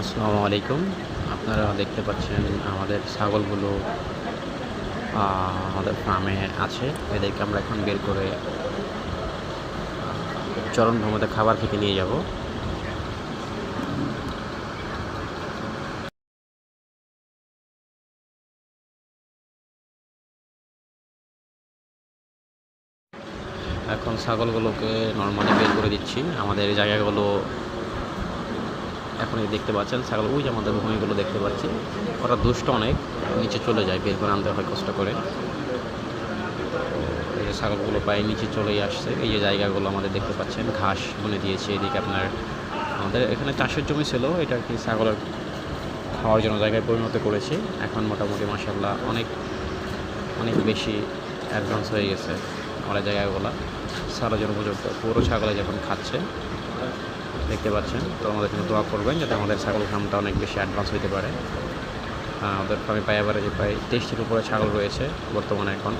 আসসালামু আলাইকুম। আপনারা দেখতে পাচ্ছেন আমাদের ছাগলগুলো আমাদের ফার্মে আছে। এদেরকে আমরা এখন বের করে চরণ চরণভূমিতে খাবার খেতে নিয়ে যাব। এখন ছাগলগুলোকে নর্মালি বের করে দিচ্ছি। আমাদের জায়গাগুলো এখন দেখতে পাচ্ছেন ছাগল, ওই যে আমাদের ভূমিগুলো দেখতে পাচ্ছি। ওরা দুষ্ট অনেক, নিচে চলে যায়, বের করে আনতে হয়, কষ্ট করে। এই যে ছাগলগুলো প্রায় নিচে চলেই আসছে। এই যে জায়গাগুলো আমাদের দেখতে পাচ্ছেন, ঘাস বনে দিয়েছে এদিকে আপনার আমাদের। এখানে চাষের জমি ছিল, এটা আর কি ছাগলের খাওয়ার জন্য জায়গায় পরিণত করেছি। এখন মোটামুটি মাসাল্লাহ অনেক অনেক বেশি অ্যাডভান্স হয়ে গেছে, আমাদের জায়গাগুলো। সারা জন উপযুক্ত। পুরো ছাগলে যখন খাচ্ছে দেখতে পাচ্ছেন। তো আমাদের জন্য দোয়া করবেন যাতে আমাদের ছাগল ফার্মটা অনেক বেশি অ্যাডভান্স হতে পারে। আমাদের ফার্মে প্রায় যে প্রায় তেইশটির উপরে ছাগল রয়েছে বর্তমানে এখন।